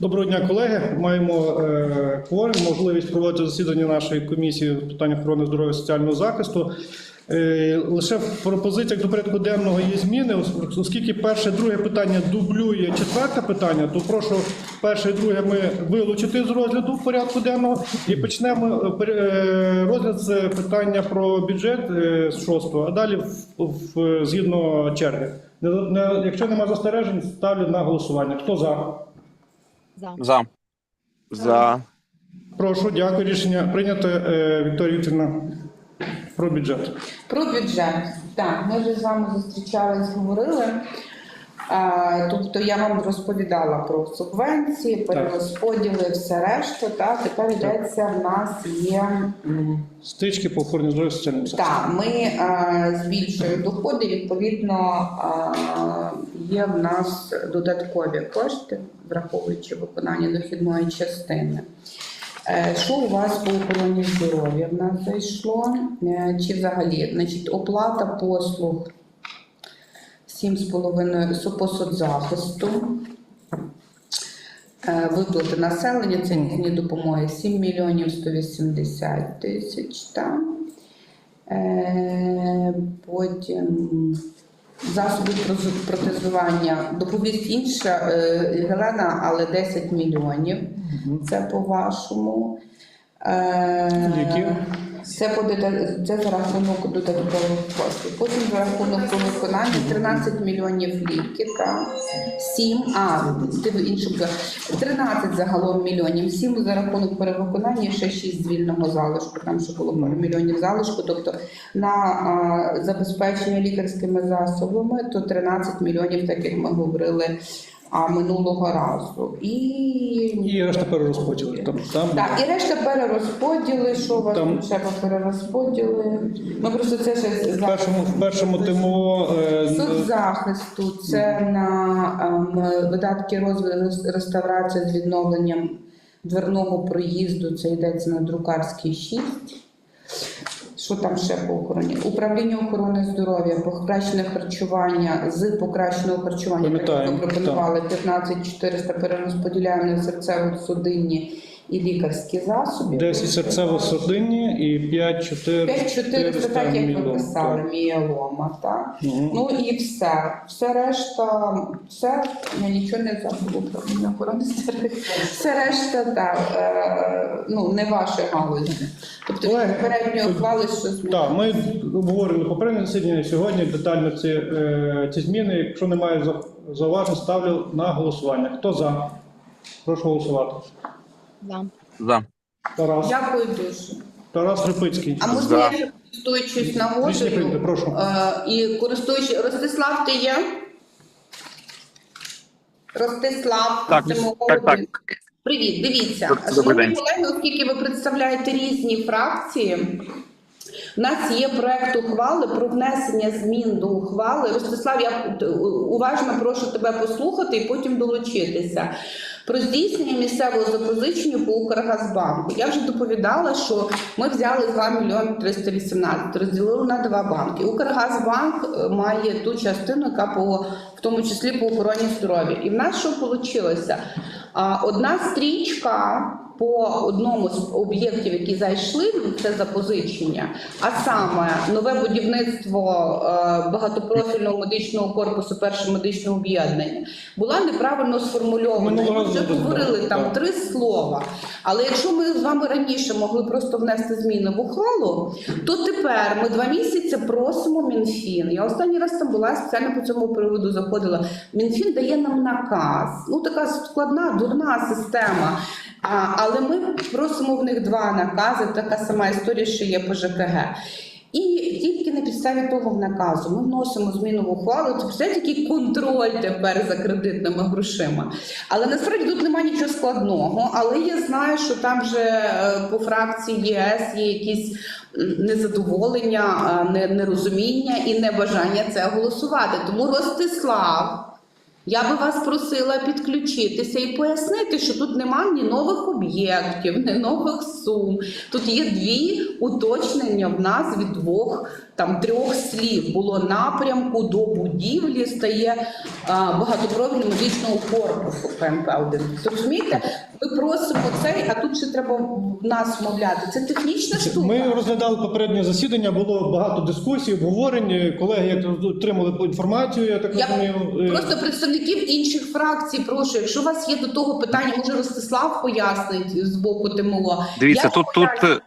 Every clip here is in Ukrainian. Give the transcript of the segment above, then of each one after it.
Доброго дня, колеги. Маємо е, можливість проводити засідання нашої комісії з питань охорони здоров'я і соціального захисту. Е, Лише в пропозиціях до порядку денного є зміни, оскільки перше, друге питання дублює четверте питання, то прошу перше і друге ми вилучити з розгляду порядку денного і почнемо е, е, розгляд з питання про бюджет е, з шостого, а далі в, в- згідно черги. Не- не- Якщо немає застережень, ставлю на голосування. Хто за? За. За. За. Прошу, дякую. Рішення прийнято. Е, Вікторія Вікторівна, про бюджет. Про бюджет. Так, ми вже з вами зустрічались, говорили. А, тобто я вам розповідала про субвенції, перерозподіли, все решта. Так, тепер йдеться в нас є. м, Стички по охороні здоров'я захисту. Так, ми е, збільшуємо доходи, відповідно, е, є в нас додаткові кошти, враховуючи виконання дохідної частини. Е, Що у вас по охороні здоров'я в нас зайшло? Е, Чи взагалі значить, оплата послуг 7,5 по соцзахисту, Е, виплати населення, це різні допомоги 7 мільйонів 180 тисяч. Потім засоби протезування доповість інша е, Гелена, але 10 мільйонів. Це по-вашому. Е, Які? Це, по це за рахунок додаткових коштів. Потім за рахунок по виконанню 13 мільйонів ліки, так? 7, а, ти в іншому, 13 загалом мільйонів, 7 за рахунок перевиконання, ще 6 з вільного залишку, там ще було пару мільйонів залишку, тобто на а, забезпечення лікарськими засобами, то 13 мільйонів, так як ми говорили а, минулого разу. І, І решта перерозподіли. Там, там так, і решта перерозподіли, що у вас Там- треба перерозподіли. Ми просто це ще в за першому, в першому ТМО е, соцзахисту, це на ем, видатки розвитку реставрація з відновленням дверного проїзду, це йдеться на друкарський 6. Що там ще по охороні? Управління охорони здоров'я, покращене харчування з покращеного харчування, як ми пропонували 15 400 перерозподіляємо на серцево-судинні і лікарські засоби. 10 серцево-судинні і 5 4 5 400, так як ви писали, мієлома, так? Мгм. Ну і все. Все решта, все, я нічого не забула про охорони здоров'я. Все решта, так, е, ну, не ваші галузі. Тобто попередньої тут- ухвали щось не Так, ми обговорили попереднє засідання сьогодні детально ці, е, ці зміни. Якщо немає за- зауважень, ставлю на голосування. Хто за? Прошу голосувати. За. За. Тарас. Дякую дуже. Тарас Рипицький. А можна За. я ще користуючись Рішення прийнято, нагодою прошу. е, і користуючись Ростислав, ти є? Ростислав, Так, це мого так, так. Привіт, дивіться. Добрий Шановні день. колеги, оскільки ви представляєте різні фракції, у нас є проект ухвали про внесення змін до ухвали. Ростислав, я е, уважно прошу тебе послухати і потім долучитися. Про здійснення місцевого запозичення по Укргазбанку. Я вже доповідала, що ми взяли 2 мільйони 318, розділили на два банки. Укргазбанк має ту частину, яка по в тому числі по охороні здоров'я. І в нас що вийшло? Одна стрічка по одному з об'єктів, які зайшли це запозичення, а саме нове будівництво е, багатопрофільного медичного корпусу першого медичного об'єднання, була неправильно сформульована. Ми вже говорили там три слова. Але якщо ми з вами раніше могли просто внести зміни в ухвалу, то тепер ми два місяці просимо Мінфін. Я останній раз там була спеціально по цьому приводу заходила. Мінфін дає нам наказ. Ну така складна, дурна система. А, але ми просимо в них два накази. Така сама історія, що є по ЖКГ. І тільки на підставі того наказу ми вносимо зміну в ухвалу. Це все такий контроль тепер за кредитними грошима. Але насправді тут немає нічого складного. Але я знаю, що там вже е, по фракції ЄС є якісь незадоволення, нерозуміння і небажання це голосувати. Тому Ростислав. Я би вас просила підключитися і пояснити, що тут нема ні нових об'єктів, ні нових сум. Тут є дві уточнення в нас від двох там трьох слів було напрямку до будівлі стає а, багатопрофільного медичного корпусу ПНП-1. Розумієте? Ми просимо цей, а тут ще треба в нас вмовляти. Це технічна штука. Ми розглядали попереднє засідання, було багато дискусій, обговорень. Колеги як отримали інформацію, я так розумію. е, Просто представників інших фракцій, прошу, якщо у вас є до того питання, може Ростислав пояснить з боку ТМО. Дивіться, Я тут тут.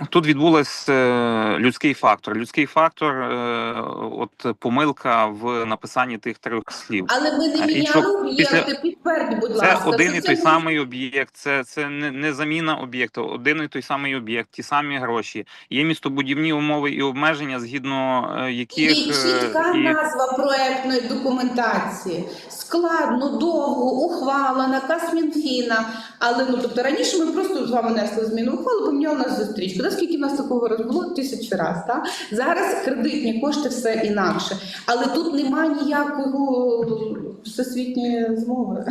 Е, Тут відбулася е, людський фактор. Людський фактор, е, от помилка в написанні тих трьох слів. Але ми не і що міняли об'єкти, після- підтвердь, будь ласка. Це один і той самий об'єкт, це, це не, не заміна об'єкту, один і той самий об'єкт, ті самі гроші. Є містобудівні умови і обмеження, згідно е, яких е, чітка і назва проектної документації. Складно, довго, ухвала, наказ Мінфіна. Але ну тобто раніше ми просто з вами несли зміну ухвалу, поміняли нас зустрічку. Да, скільки в нас такого раз було? Тисячу раз. Так? Зараз кредитні кошти все інакше. Але тут немає ніякого всесвітньої змови.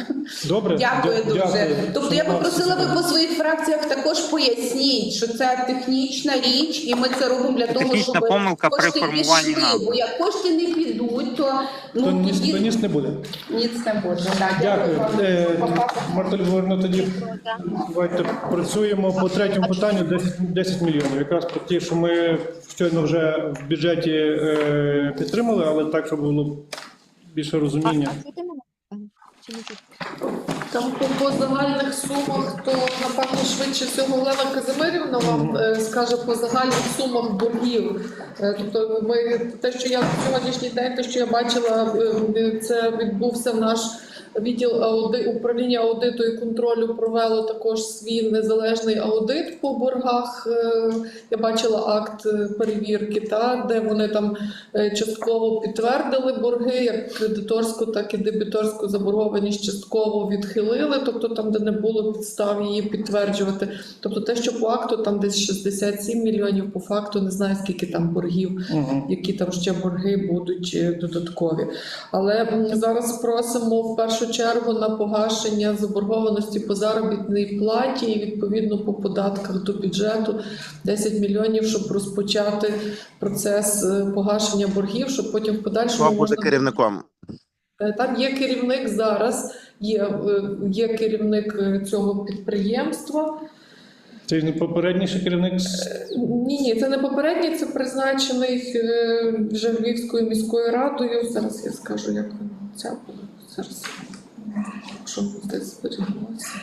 Добре, Дякую дя- дуже. дякую. Тобто я попросила ви по своїх фракціях також поясніть, що це технічна річ, і ми це робимо для того, технічна щоб помилка при кошти формуванні пішли. Бо як кошти не підуть, то То ну ніс, тоді то ніс не буде. ніц не буде. Да, Дякую. Е, Марта Львовна, тоді давайте працюємо по третьому питанню 10, 10 мільйонів. Якраз про ті, що ми щойно вже в бюджеті е, підтримали, але так, щоб було більше розуміння. Там по, по загальних сумах, то напевно швидше всього Олена Казимирівна вам е, скаже по загальних сумах боргів. Е, тобто, ми те, що я на сьогоднішній день, те, що я бачила, е, це відбувся наш відділ ауди, управління аудиту і контролю провело також свій незалежний аудит по боргах. Е, я бачила акт е, перевірки, та де вони там е, частково підтвердили борги, як кредиторську, так і дебіторську заборгованість частково відхилили, тобто там, де не було підстав її підтверджувати. Тобто те, що по акту там десь 67 мільйонів, по факту не знаю скільки там боргів, Угу. які там ще борги будуть додаткові. Але зараз просимо в першу чергу на погашення заборгованості по заробітній платі і відповідно по податках до бюджету 10 мільйонів, щоб розпочати процес е, погашення боргів, щоб потім в подальшому хто буде керівником? Е, Там є керівник зараз, є, е, є керівник цього підприємства. Це не попередній ще керівник. Ні, ні, це не попередній, це призначений вже Львівською міською радою. Зараз я скажу, як ця буде. Зараз, якщо десь зберіглося.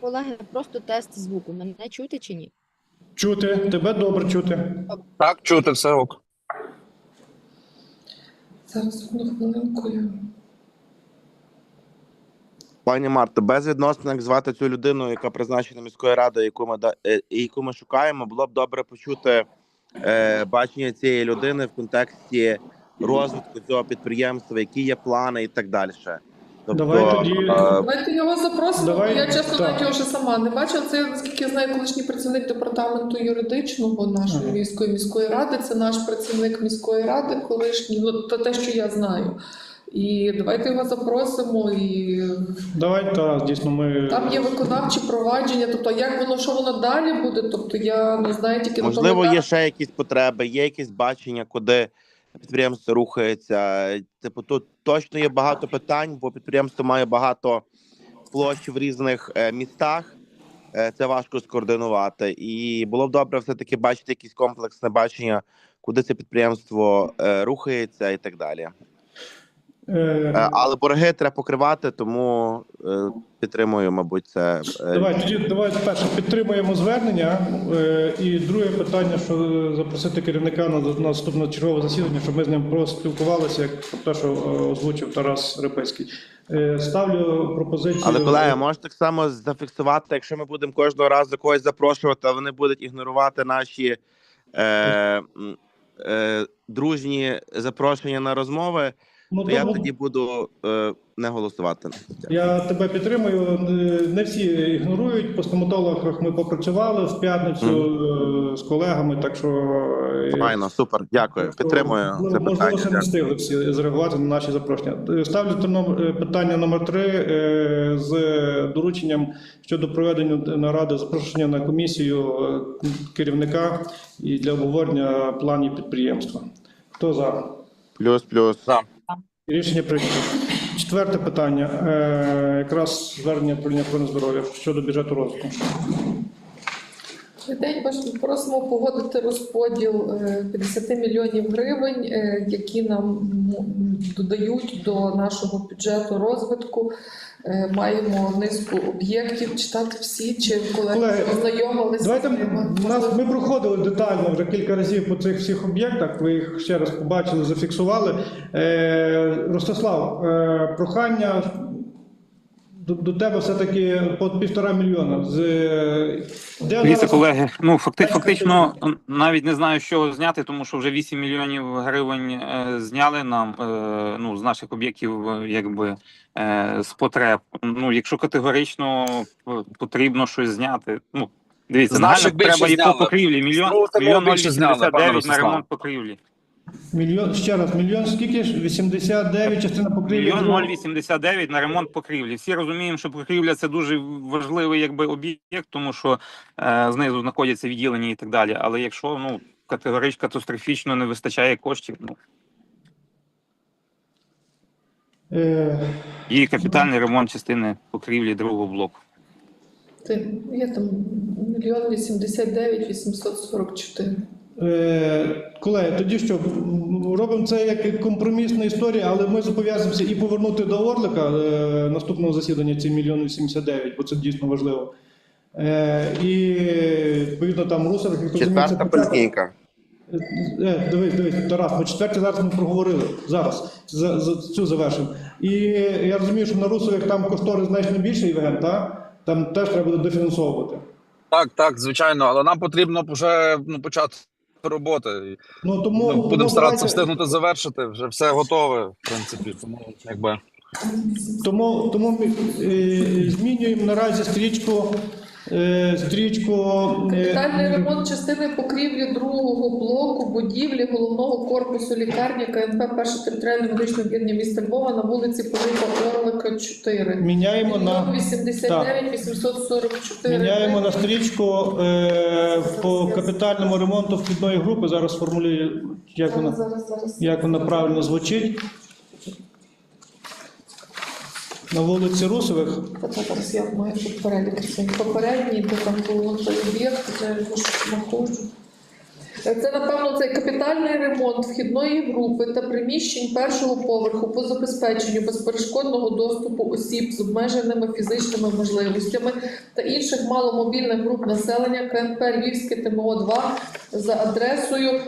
Колеги, просто тест звуку. Мене чути чи ні? Чути, тебе добре чути. Так, чути все ок. Зараз одну хвилинку. Я... Пані Марто, безвідносно як звати цю людину, яка призначена міською радою, яку ми да- е, яку ми шукаємо, було б добре почути е, бачення цієї людини в контексті розвитку цього підприємства, які є плани і так далі. Тобто, Давай тоді- е, Давайте його запросимо, Давай, бо я чесно так. навіть його ще сама не бачила. Це, наскільки я знаю, колишній працівник департаменту юридичного нашої Ага. Львівської міської ради. Це наш працівник міської ради, колишній, ну то те, що я знаю. І давайте його запросимо. І Давай, Тарас, дійсно, ми. там є виконавчі провадження. Тобто, як воно що воно далі буде? Тобто я не знаю тільки на можливо, тому є ще якісь потреби, є якісь бачення, куди підприємство рухається. Типу, тут точно є багато питань, бо підприємство має багато площ в різних е, містах. Е, Це важко скоординувати. І було б добре все-таки бачити якісь комплексне бачення, куди це підприємство е, рухається і так далі. Е, Е, Але борги треба покривати, тому е, підтримую, мабуть, це. Давай тоді давай перше підтримуємо звернення. І друге питання, що запросити керівника на на наступне чергове засідання, щоб ми з ним проспілкувалися, як те, що озвучив Тарас Рипецький. Е, ставлю пропозицію. Але колеги, може так само зафіксувати, якщо ми будемо кожного разу когось запрошувати, а вони будуть ігнорувати наші е, е, дружні запрошення на розмови. Ну, то я тоді буду е, не голосувати. Я тебе підтримую. Е, Не всі ігнорують. По стоматологах ми попрацювали в п'ятницю е, з колегами, так що е, Файно, супер, дякую. Підтримую Ну, це Можливо, питання. ще не встигли всі зреагувати на наші запрошення. Ставлю питання номер три з дорученням щодо проведення наради запрошення на комісію керівника і для обговорення планів підприємства. Хто за? Плюс, плюс. За. Рішення прийнято. Четверте питання. Е, якраз звернення управління охорони здоров'я щодо бюджету розвитку. День просимо погодити розподіл е, 50 мільйонів гривень, е, які нам додають до нашого бюджету розвитку. Е, Маємо низку об'єктів, читати всі чи колеги ознайомилися. Давайте з нас ми проходили детально вже кілька разів по цих всіх об'єктах. Ви їх ще раз побачили, зафіксували. Е, Ростислав, е, прохання до, до тебе все-таки по півтора мільйона. З е, де Дивіться, зараз- колеги, ну факти, фактично навіть не знаю, що зняти, тому що вже 8 мільйонів гривень е, зняли нам е, ну, з наших об'єктів, якби е, з потреб. Ну, якщо категорично потрібно щось зняти, ну дивіться, З нагально наших треба і по покрівлі. Мільйон мільйон більше зняли, 89 на ремонт покрівлі. Мільйон ще раз, мільйон скільки ж? 89 частина покрівлі. Мільйон другого. 0,89 на ремонт покрівлі. Всі розуміємо, що покрівля це дуже важливий якби об'єкт, тому що е, знизу знаходяться відділення і так далі. Але якщо ну категорично катастрофічно не вистачає коштів, ну Е, і капітальний ремонт частини покрівлі другого блоку. Ти- Є там мільйон 89 844. Е, Колеги, тоді що робимо це як компромісна історія, але ми зобов'язуємося і повернути до Орлика е, наступного засідання ці мільйон 89, бо це дійсно важливо. Е, і відповідно там Русових, як Четверта поліклініка. Е, дивись, дивись, Тарас, ми четверті зараз ми проговорили. Зараз за, за цю завершимо. І я розумію, що на Русових там кошторис значно більший Євген, так? Там теж треба буде дофінансовувати. Так, так, звичайно, але нам потрібно вже ну, почати роботи. Ну тому тому будемо старатися давайте- встигнути завершити. Вже все готове, в принципі. Тому якби Тому, тому ми е, змінюємо наразі стрічку. Е, стрічку е, Капітальний ремонт частини покрівлі другого блоку будівлі головного корпусу лікарні КНП перше територіальне медичне об'єднання міста Львова на вулиці Пилипа Орлика 4. міняємо на 89 844. міняємо на стрічку е, по капітальному ремонту вхідної групи. Зараз сформулюю, як вона, як вона правильно звучить. На вулиці Русових. Зараз я маю тут перелік попередній, де там було той об'єкт, де я його знаходжу. Це, напевно, цей капітальний ремонт вхідної групи та приміщень першого поверху по забезпеченню безперешкодного доступу осіб з обмеженими фізичними можливостями та інших маломобільних груп населення КНП Львівське ТМО-2 за адресою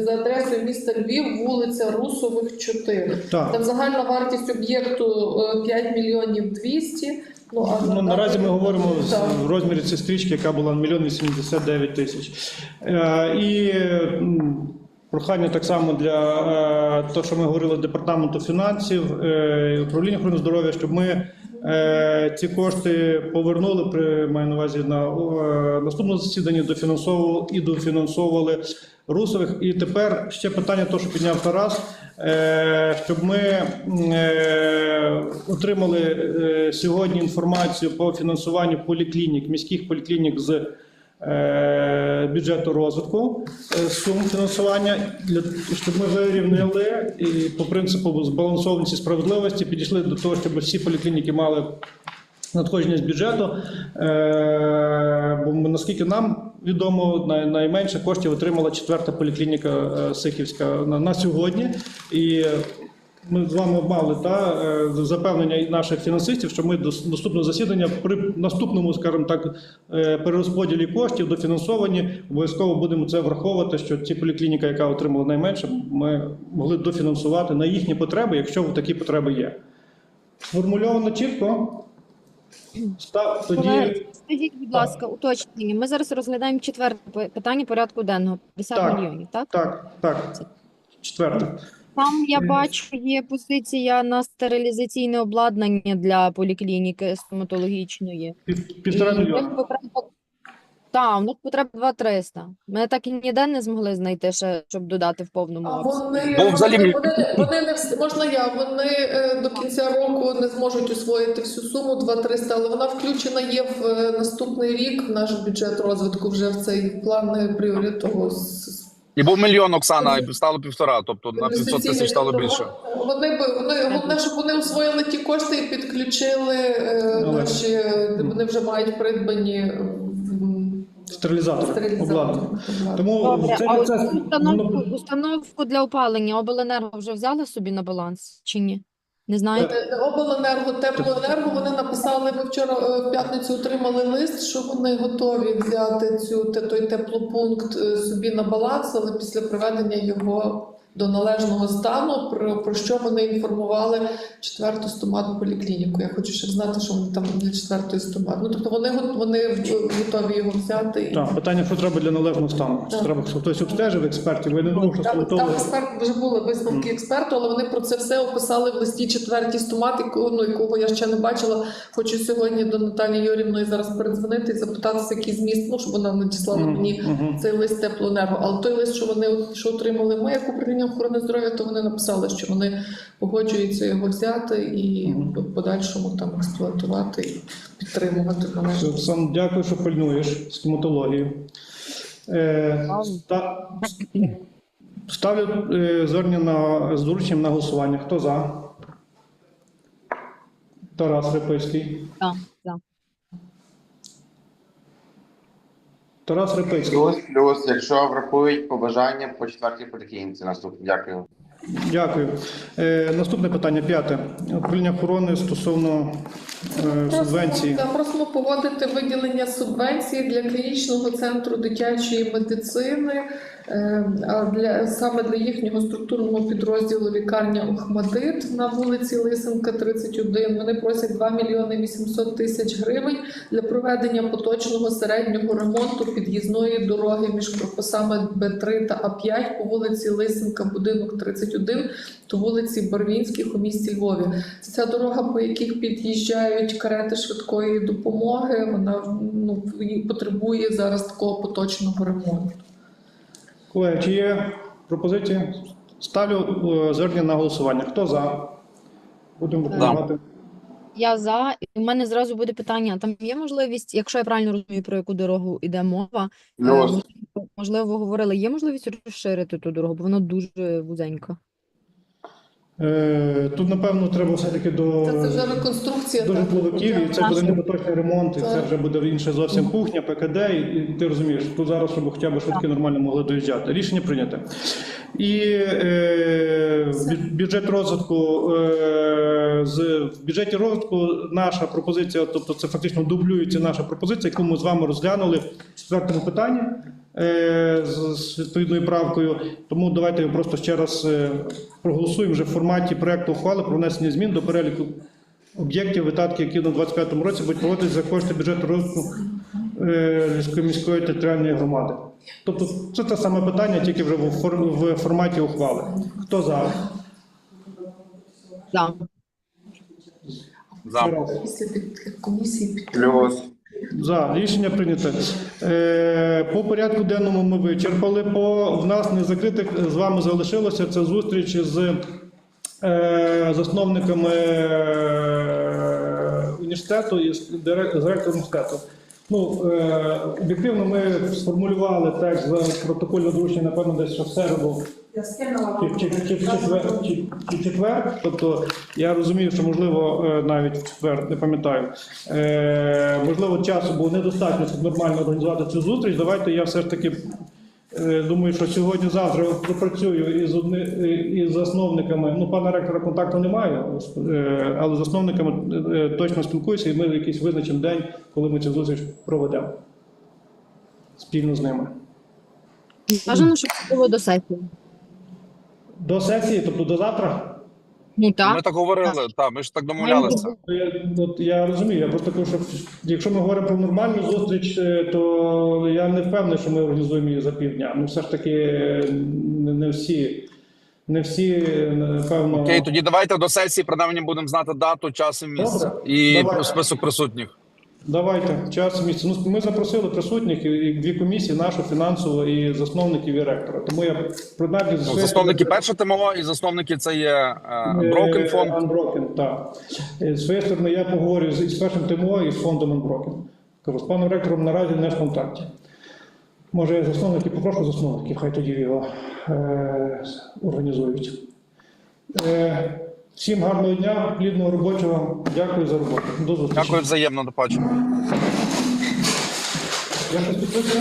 за адресою міста Львів, вулиця Русових, 4. Так. Там загальна вартість об'єкту е, 5 мільйонів 200. Ну, а Ну, наразі ми говоримо Так. в розмірі цієї стрічки, яка була 1 мільйон 89 тисяч. Е, і прохання так само для е, того, що ми говорили департаменту фінансів, е, управління охорони здоров'я, щоб ми е, ці кошти повернули при маю на увазі на е, наступному засіданні дофінансовували і дофінансовували русових. І тепер ще питання, то, що підняв Тарас, е, щоб ми е, отримали е, сьогодні інформацію по фінансуванню поліклінік, міських поліклінік з е, бюджету розвитку е, сум фінансування, щоб ми вирівняли і по принципу збалансованості справедливості підійшли до того, щоб всі поліклініки мали надходження з бюджету. Е, бо наскільки нам відомо, найменше коштів отримала четверта поліклініка е, Сихівська на сьогодні. І ми з вами мали та е, запевнення наших фінансистів, що ми до наступного засідання при наступному, скажімо так, е, перерозподілі коштів дофінансовані. Обов'язково будемо це враховувати, що ті поліклініка, яка отримала найменше, ми могли дофінансувати на їхні потреби, якщо такі потреби є. Сформульовано чітко. Став тоді. Скажіть, будь ласка, уточнення. Ми зараз розглядаємо четверте питання порядку денного 50 Так. мільйонів, так? Так, так. Четверте. Там я бачу, є позиція на стерилізаційне обладнання для поліклініки стоматологічної. Пів- Півтора І в них мільйона. потреба- Так, в них потреба 2-300. Ми так і ніде не змогли знайти ще, щоб додати в повному А обсязі. вони, Ну, взагалі, вони, мені- вони, вони не вс- можна я. Вони е, до кінця року не зможуть освоїти всю суму 2-300, але вона включена є в е, наступний рік в наш бюджет розвитку вже в цей план е, пріоритетного з- І був мільйон Оксана, і стало півтора, тобто на 500 тисяч стало більше. Вони би вони головне, щоб вони освоїли ті кошти і підключили гроші. Наші. е, Вони вже мають придбані стерилізатори. обладнання. Тому Добре, це а процес установку, установку для опалення обленерго вже взяли собі на баланс чи ні? Не знаєте? Е, Обленерго, теплоенерго вони написали. Ми вчора е, в п'ятницю отримали лист, що вони готові взяти цю той теплопункт е, собі на баланс, але після проведення його до належного стану, про, про що вони інформували четверту стоматну поліклініку. Я хочу ще знати, що вони там для четвертої стомат. Ну тобто вони вони готові його взяти. і- Так, питання, що треба для належного стану. Чи треба, хтось обстежив експертів, я не думаю, що Там, там експерт вже були висновки експерту, але вони про це все описали в листі четвертій стомат, ну, якого я ще не бачила. Хочу сьогодні до Наталії Юрівної зараз передзвонити і запитатися, який зміст, ну щоб вона надіслала Мгм, мені мгм. цей лист теплоенерго. Але той лист, що вони що отримали ми як управління охорони здоров'я, то вони написали, що вони погоджуються його взяти і в подальшому там експлуатувати і підтримувати. Все, Сам дякую, що пильнуєш стоматологію. Е, ста- Ставлю е, звернення на з дорученням на голосування. Хто за? Тарас Репицький. Так, Тарас Репицький. Плюс, плюс, якщо врахують побажання по четвертій поліклініці. Наступне. Дякую. Дякую. Е, наступне питання, п'яте. Управління охорони стосовно е, субвенції. Просимо, просимо погодити виділення субвенції для клінічного центру дитячої медицини, а для саме для їхнього структурного підрозділу лікарня Охмадит на вулиці Лисенка, 31. Вони просять 2 мільйони 800 тисяч гривень для проведення поточного середнього ремонту під'їзної дороги між корпусами Б3 та А5 по вулиці Лисенка, будинок 31 та вулиці Барвінських у місті Львові. Ця дорога, по яких під'їжджають карети швидкої допомоги. Вона ну потребує зараз такого поточного ремонту. Колеги, чи є пропозиції? Ставлю е, звернення на голосування. Хто за? Будемо допомагати. Я за. І в мене зразу буде питання. Там є можливість, якщо я правильно розумію, про яку дорогу йде мова, е, можливо, ви говорили, є можливість розширити ту дорогу, бо вона дуже вузенька. Е, Тут, напевно, треба все-таки до, Це, це вже реконструкція. до житловиків, і це буде не поточний ремонт, і це вже буде інша зовсім кухня, ПКД, і, і ти розумієш, тут зараз, щоб хоча б швидкі нормально могли доїжджати. Рішення прийнято. І е, бюджет розвитку е, з бюджеті розвитку наша пропозиція, тобто це фактично дублюється наша пропозиція, яку ми з вами розглянули в четвертому питанні е, з, відповідною правкою. Тому давайте просто ще раз е, проголосуємо вже в форматі проекту ухвали про внесення змін до переліку об'єктів видатків, які на 25-му році будуть проводитися за кошти бюджету розвитку Львівської міської територіальної громади. Тобто це те саме питання, тільки вже в, форматі ухвали. Хто за? За. Під Плюс. За рішення прийнято. Е, по порядку денному ми вичерпали. По в нас не закритих з вами залишилося це зустріч з е, засновниками е, університету і з дирек- з ректором університету. Ну, е, об'єктивно ми сформулювали текст за протокольне доручення, напевно, десь ще в середу чи, чи, чи, чи, в четвер, чи, чи в четвер. Тобто я розумію, що можливо е, навіть в четвер, не пам'ятаю. Е, можливо, часу було недостатньо, щоб нормально організувати цю зустріч. Давайте я все ж таки думаю, що сьогодні-завтра попрацюю із одни, е, із засновниками. Ну, пана ректора контакту немає, е, але з засновниками е, точно спілкуюся, і ми якийсь визначимо день, коли ми цю зустріч проведемо спільно з ними. Бажано, щоб це було до сесії. До сесії, тобто до завтра. Ну так. Ми так. говорили, так, ми ж так домовлялися. Я, от, я розумію, я просто кажу, що якщо ми говоримо про нормальну зустріч, е, то я не впевнений, що ми організуємо її за півдня. Ну, все ж таки, не, не всі Не всі, напевно. Окей, тоді давайте до сесії принаймні будемо знати дату, час і місце. Добре. І Давай. список присутніх. Давайте час місце. Ну, ми запросили присутніх і- дві комісії, нашу фінансову і засновників і ректора. Тому я принаймні Ну, засновники перше ТМО і засновники це є е, Broken фонд. Unbroken, так. Е, З своєї сторони я поговорю з, із першим ТМО і з фондом Unbroken. Кажу, з паном ректором наразі не в контакті. Може, я засновників попрошу засновників, хай тоді його е, організують. Е, всім гарного дня, плідного робочого. Дякую за роботу. До зустрічі. Дякую взаємно, до побачення. Я щось підписую?